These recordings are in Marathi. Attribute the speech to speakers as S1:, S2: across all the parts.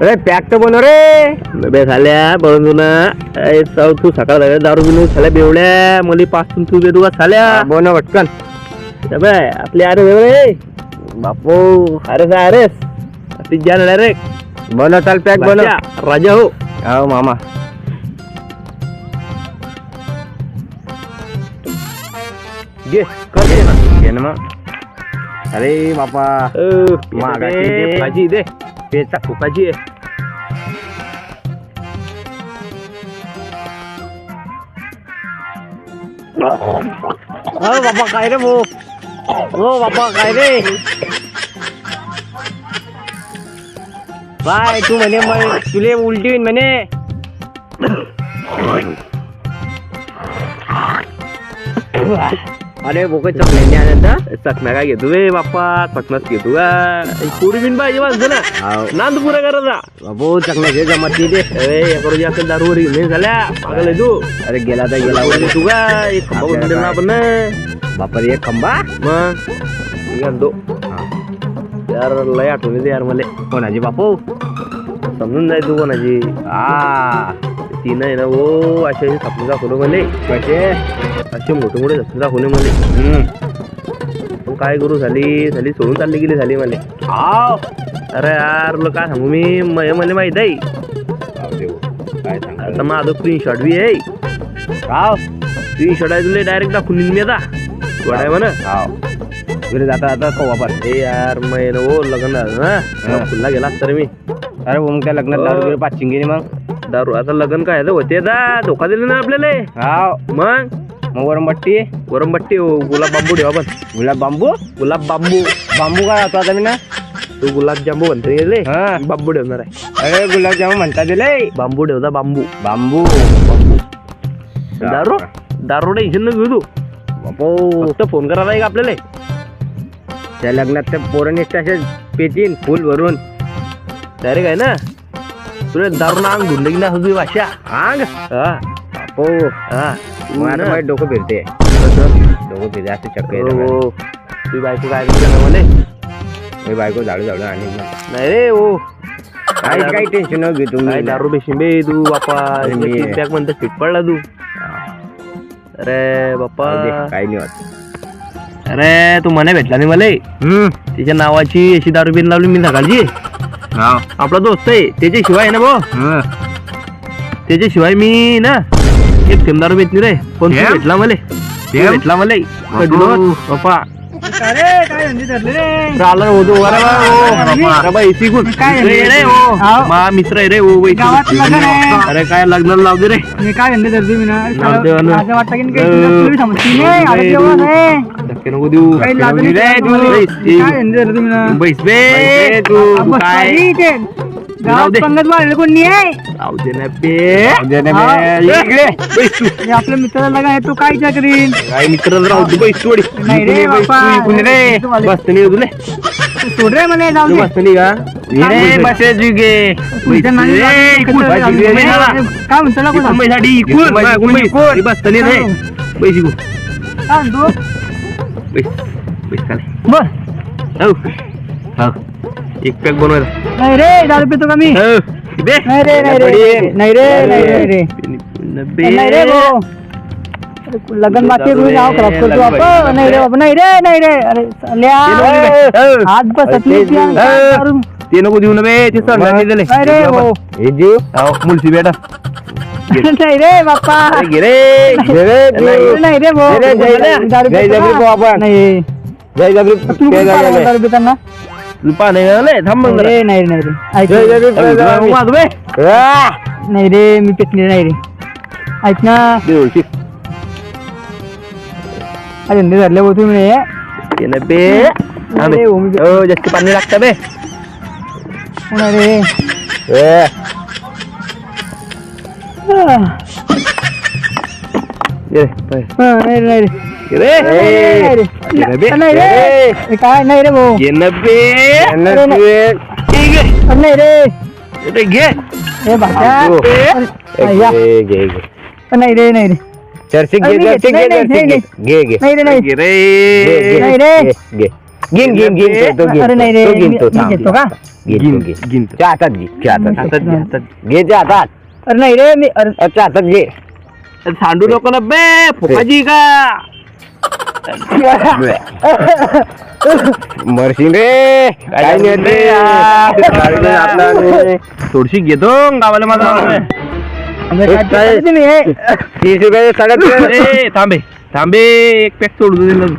S1: अरे पॅक तर बनव रे.
S2: बे झाल्या बनवून ए, चव तू सकाळ झाल्या दारू बिनू झाल्या बेवड्या. मले पासून तू बेदू का झाल्या.
S1: बनव पटकन.
S2: बे आपले अरे रे.
S1: बापू
S2: अरे सा अरे ती जान रे.
S1: बनव चाल पॅक बनव.
S2: राजा हो.
S1: हो मामा. घे कर घे. ना घे ना मग. अरे बापा मागाची
S2: दे,
S1: दे.
S2: भाजी दे पेचा फुकाची आहे
S1: हो बापा काय रे भाऊ हो बापा काय रे बाय तू म्हणे मग तुले उलटी होईन म्हणे अरे बोक चॉकलेट आनंद
S2: चकना काय घेतो बे बाप्पा? चकनाच घेतो का? पुरी बिन पाहिजे माणसं ना. नांद पुरा करायचा
S1: बाबू चकना घे नाही ते.
S2: अरे या करू जास्त दारूवर घेऊन झाल्या. पागल आहे तू.
S1: अरे गेला तर गेला.
S2: गेला तू का? एक खंबा उचलून देणार आपण ना.
S1: बापा रे खंबा?
S2: मग? मी म्हणतो यार लय आठवण येते यार मला.
S1: कोणाची बापू?
S2: समजून जाय तू कोणाची.
S1: आ.
S2: तिनं आहे ना ओ असे असे स्वप्न दाखवलं मला
S1: कसे
S2: असे मोठे मोठे स्वप्न दाखवले मला
S1: हम्म.
S2: पण काय करू झाली झाली सोडून चालली गेली झाली मला
S1: आव
S2: अरे यार तुला काय सांगू मी म- मला माहीत आहे.
S1: काय सांगा?
S2: आता माझं स्क्रीनशॉट बी आहे.
S1: राव
S2: स्क्रीनशॉट आहे तुला डायरेक्ट दाखवून देईन मी आता. थोडा आहे म्हणा.
S1: घरी जाता जाता कवा पण
S2: ए यार मग ओ लग्न झालं ना.
S1: हा.
S2: फुलला गेला असता रे मी.
S1: अरे मग त्या लग्नात दारू बिरू पाचशे गेली मग.
S2: दारू. आता लग्न काय आहे, होते आता धोका दिले ना आपल्याला.
S1: हाव.
S2: मग?
S1: मग
S2: वरमबट्टी हो, गुलाब बांबू ठेवा आपण.
S1: गुलाब बांबू?
S2: गुलाब बांबू.
S1: बांबू काय होता आता मी ना
S2: तू गुलाब जांबू म्हणतो गेले
S1: हा.
S2: बांबू ठेवणार आहे.
S1: अरे गुलाबजामुन म्हणता दिले
S2: बांबू ठेवता बांबू.
S1: बांबू.
S2: दारू? दारू टेन्शन न घेऊ तू.
S1: बापू.
S2: फक्त फोन करायला आहे का आपल्याला?
S1: त्या लग्नात त्या पोरांनी असे पेतीन फुल भरून.
S2: डायरेक्ट आहे ना? तुला दारू ना अंग धुंड की ना तुझी भाषा
S1: आंग.
S2: हा.
S1: बापू.
S2: हा.
S1: मग आता माझं डोकं फिरते? डोकं फिरते असं चक्कर
S2: हो, हो. तुझी बायको काय करते मला
S1: मी बायको झाडू झाडू आणि
S2: नाही रे ओ
S1: काही काही टेन्शन न घेऊ
S2: काय दारू बेशिंग बे तू बापा. बॅग म्हणतो फिट पडला तू. अरे
S1: दे, काही नाही होत.
S2: अरे तू म्हणे भेटला नाही मला.
S1: हम्म.
S2: तिच्या नावाची अशी दारू बिन लावली मी सकाळची
S1: हाव
S2: आपला दोस्त आहे त्याच्याशिवाय ना भाऊ
S1: हं.
S2: त्याच्याशिवाय मी ना एक थेंब दारू भेट नाही रे पण तू
S1: थेंब?
S2: भेटला मला तू
S1: थेंब?
S2: भेटला मला. नव्हत, बाप्पा होतो इसी गुण.
S3: काय
S2: मित्र रे. मा मित्र आहे ओ
S3: लग्न.
S2: अरे काय लग्नाला लावू दे रे
S3: मी काय धंदे धरते मी ना
S2: लावते हो ना.
S3: असं वाटतं की काही समजती नाही
S2: धक्के नको देऊ
S3: काय धंदे धरते मी ना
S2: बैस बे तू काय
S3: गावात
S2: दे.
S3: पंगत कोण नाही आहे?
S2: राहू दे ना बे.
S1: जाऊ दे ना
S3: हा.
S1: बे, ये इकडे.
S2: बैस तू
S3: हे आपल्या मित्राला लगा आहे तो काय विचार करीन
S2: काय मित्राला राहू दे. बैस थोडी
S3: नाही रे बापा.
S2: इकून रे.
S3: तू
S2: बसत नाही तुले
S3: तू सोड रे मला जाऊ
S2: तू
S3: दे.
S2: बसत नाही का
S1: ये रे,
S2: बैस.
S1: बसे जुगे.
S3: तुमच्या नाणी
S2: ए,
S3: लागली,
S2: इकून
S3: कसं
S2: बैस,
S3: जाऊ दे.
S2: इकडे ये ना.
S3: काय म्हणतो ना कोण
S2: इकून बैसाठी इकून
S1: इकून बैस,
S2: मा, इकून
S1: इकून
S2: बैस.
S1: इकून.
S2: हे बसत नाही रे. बैस इकून
S3: काय म्हणतो?
S2: बैस बैस खाली
S3: बर.
S2: हो हो. एक पॅक बनवायला
S3: नाही रे दारू पितो का मी
S2: हो बे
S3: नाही रे नाही रे नाही रे नाही रे रे
S2: बे
S3: नाही रे भाऊ अरे लगन बाकी तुम्ही नाव खराब करतो आपण नाही रे बाबा नाही रे नाही रे अरे साल्या.
S2: हो.
S3: हात बसत नाही त्या- दारू.
S2: ते नको देऊ ना बे ते सर नाही दिले
S3: नाही रे भाऊ
S1: हे जीव
S2: हो मुलसी बेटा
S3: नाही रे बाप्पा
S2: अरे घे रे
S1: घे रे,
S3: नाही
S1: जीव.
S3: नाही रे भाऊ
S1: नाही रे, जय- जय-
S3: दारू
S1: जय
S3: पितो
S1: जबरी
S3: का?
S1: भाऊ आपण.
S3: नाही
S1: जय जबरी
S3: तू
S1: जबरी.
S3: पाहिलं दारू पिताना
S2: तुला नाही आले थांब मग जरा.
S3: रे नाही रे नाही रे ऐक
S1: जय जबरी
S2: अरे,
S1: जय जबरी.
S2: वाजव बे.
S1: आ!
S3: नाही रे मी पितली नाही रे ऐक ना
S2: दे ओळखी.
S3: अरे धंदे धरले भाऊ तुम्ही नाही
S2: ये ना बे हा बे.
S3: रे, हो, मी-
S2: हो जास्त पाणी लागतं बे
S3: पुन्हा रे
S1: ए,
S3: हा,
S2: ये रे, पाय.
S3: नाही रे नाही काय नाही रे भाऊ. नाही. रे.
S2: घे.
S3: नाही रे नाही रे.
S1: घे घे घे. घे घे.
S3: नाही रे नाही.
S2: घे रे.
S1: घे, घे,
S3: नाही रे.
S1: घे, घे. घेईन घेईन घेईन तो,
S3: रे,
S1: तो.
S3: घेतो का?
S2: गिन. गिन
S1: हातात घे हातात
S2: हातात
S3: अरे नाही रे मी अरे
S1: त्या हातात घे.
S2: सांडू नको ना बे फुकाजी का?
S1: मरशील रे. काय नाही रे
S2: काय आपला थोडीशी घेतो गावाला माझा
S3: काय?
S1: तीस रुपये साडे
S2: ए थांबे थांबे एक पॅक सोडून दिलं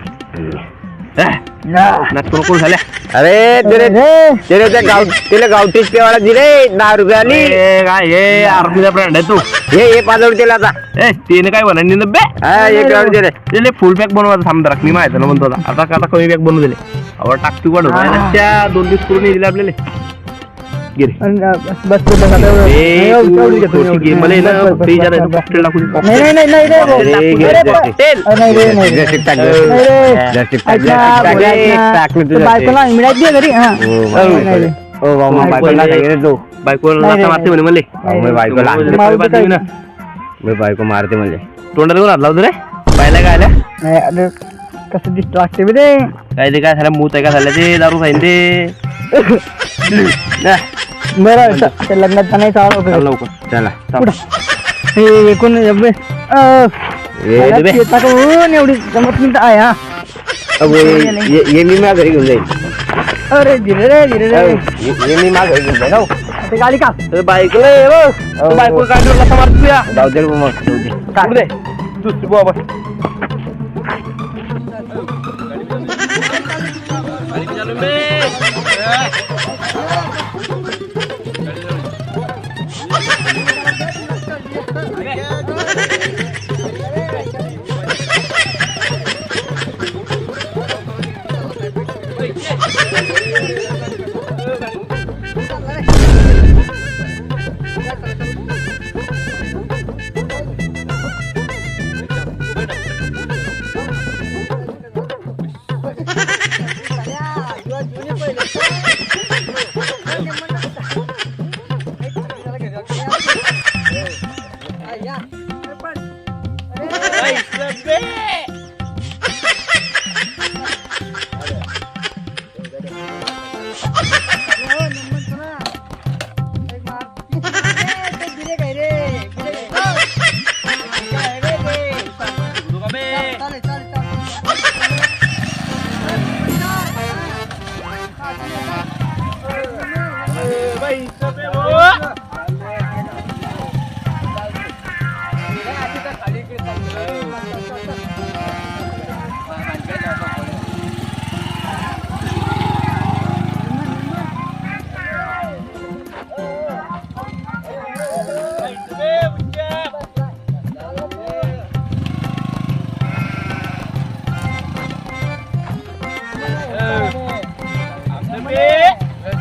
S2: नको झाल्या.
S1: अरे तेरे त्या गाव तिला गावठी पेवाला दिले दहा रुपयानी
S2: ए, काय हे आर्मीचा ब्रँड आहे तू.
S1: हे हे पाच रुपये आता.
S2: ए त्याने काय म्हणा बे
S1: हा एक गावठी दिले
S2: फुल पॅक बनवायचा थांब मी माहिती ना म्हणतो आता. आता आता कमी पॅक बनवून दिले. टाकतो वाढ
S3: हा.
S2: त्या दोन दिवस करून दिले आपल्याला. गिरे
S3: बस बस
S2: दे,
S3: रे रे रे. रे. घरी हा
S1: हो,
S3: रे.
S1: हो
S2: बायको
S1: बायकोला
S2: मारते म्हणे मला
S1: बायको म्हणजे
S2: तोंडाला घेऊन हात लावतो रे पाहिला काय आल्या
S3: कसं दिसतं लागते बे ते
S2: काय ते काय झालं मूत आहे का झालं ते दारू खाईन ते
S3: बरं च- ते लग्नात नाही चालू
S2: चल लवकर.
S1: चला.
S2: थांब.
S3: हे एकूण बे- अ,
S1: ये
S3: मला
S2: बे.
S3: शेताकडून एवढी जमत मिनिट आहे हा.
S1: अगो, ये ये- ये मी माझ्या घरी घेऊन जाईल.
S3: अरे धीरे रे धीरे रे.
S1: ये ये मी माझ्या घरी घेऊन जाईल. हो.
S3: ते गाडी का?
S2: ते बायकोला ये बघ. तू बायको काय करू लाथा मारतो या.
S1: जाऊ दे रे मग. जाऊ दे.
S2: सोडू दे दुसरी
S3: Winner.